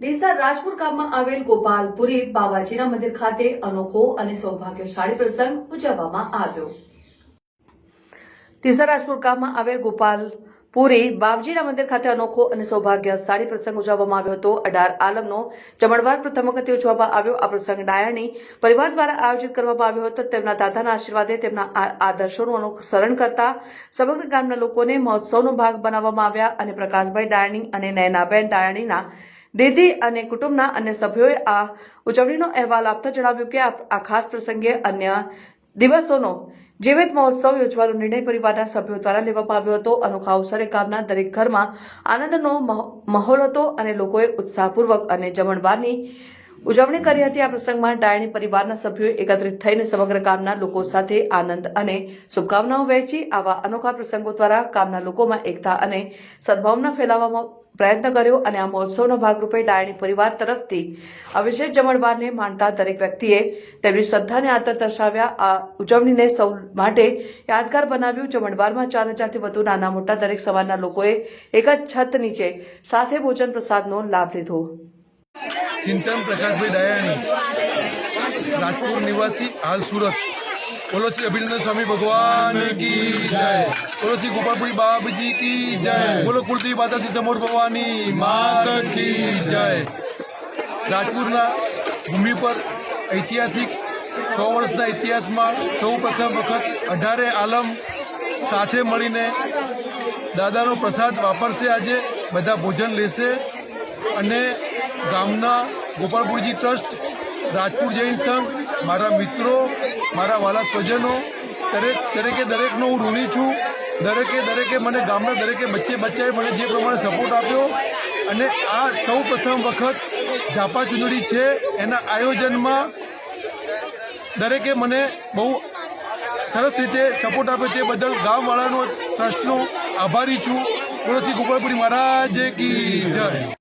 ડીસા રાજપુર ગામમાં આવેલ ગોપાલપુરી બાવાજીના મંદિર ખાતે અનોખો અને સૌભાગ્યશાળી પ્રસંગ ઉજવવામાં આવ્યો. ડીસા રાજપુર ગામમાં આવેલ ગોપાલપુરી બાપજીના મંદિર ખાતે અનોખો અને સૌભાગ્યશાળી પ્રસંગ ઉજવવામાં આવ્યો હતો. અઢાર આલમનો જમણવાર પ્રથમ વખતે ઉજવવામાં આવ્યો. આ પ્રસંગ ડાયાણી પરિવાર દ્વારા આયોજિત કરવામાં આવ્યો હતો. તેમના દાદાના આશીર્વાદે તેમના આદર્શોનું અનુસરણ કરતા સમગ્ર ગામના લોકોને મહોત્સવનો ભાગ બનાવવામાં આવ્યા અને પ્રકાશભાઈ ડાયણી અને નયનાબેન ડાયાણીના દીદી અને કુટુંબના અન્ય સભ્યોએ આ ઉજવણીનો અહેવાલ આપતા જણાવ્યું કે આ ખાસ પ્રસંગે અન્ય દિવસોનો જીવિત મહોત્સવ યોજવાનો નિર્ણય પરિવારના સભ્યો દ્વારા લેવામાં આવ્યો હતો. અનોખા અવસરે ગામના દરેક ઘરમાં આનંદનો મહ- માહોલ હતો અને લોકોએ ઉત્સાહપૂર્વક અને જમણવારની ઉજવણી કરી હતી આ પ્રસંગમાં ડાયણી પરિવારના સભ્યોએ એકત્રિત થઈને સમગ્ર ગામના લોકો સાથે આનંદ અને શુભકામનાઓ વહેંચી. આવા અનોખા પ્રસંગો દ્વારા ગામના લોકોમાં એકતા અને સદભાવના ફેલાવવામાં પ્રયત્ન કર્યો અને આ મહોત્સવના ભાગરૂપે ડાયણી પરિવાર તરફથી આ વિશેષ જમણવારને માણતા દરેક વ્યક્તિએ તેમની શ્રદ્ધાને આદર દર્શાવ્યા. આ ઉજવણીને સૌ માટે યાદગાર બનાવ્યું. જમણવારમાં ચાર હજારથી વધુ નાના મોટા દરેક સમાજના લોકોએ એક જ છત નીચે સાથે ભોજન પ્રસાદનો લાભ લીધો. ચિંતન પ્રકાશભાઈ દયાણી રાજપુર નિવાસી, હાલ સુરત. બોલો શ્રી અભિનંદન સ્વામી ભગવાન કી જય. બોલો શ્રી ગોપાલપુરી બાબજી કી જય. બોલો કુળદેવી માતાજી સમોર ભવાની માત કી જય. રાજપુરના ભૂમિ પર ઐતિહાસિક સો વર્ષના ઇતિહાસમાં સૌ પ્રથમ વખત અઢારે આલમ સાથે મળીને દાદાનો પ્રસાદ વાપરશે આજે, બધા ભોજન લેશે અને ગામના ગોપાલપુરજી ટ્રસ્ટ, રાજપુર જૈન સંઘ, મારા મિત્રો, મારા વાલા સ્વજનો, દરેક, દરેકે દરેકનો હું ઋણી છું. દરેકે દરેકે મને ગામના દરેકે બચ્ચે બચ્ચાએ મને જે પ્રમાણે સપોર્ટ આપ્યો અને આ સૌ પ્રથમ વખત ઝાપા ચૂંટણી છે. એના આયોજનમાં દરેકે મને બહુ સરસ રીતે સપોર્ટ આપ્યો તે બદલ ગામવાળાનો, ટ્રસ્ટનો આભારી છું. તુલસી ગોપાલપુરી મહારાજ કી જય.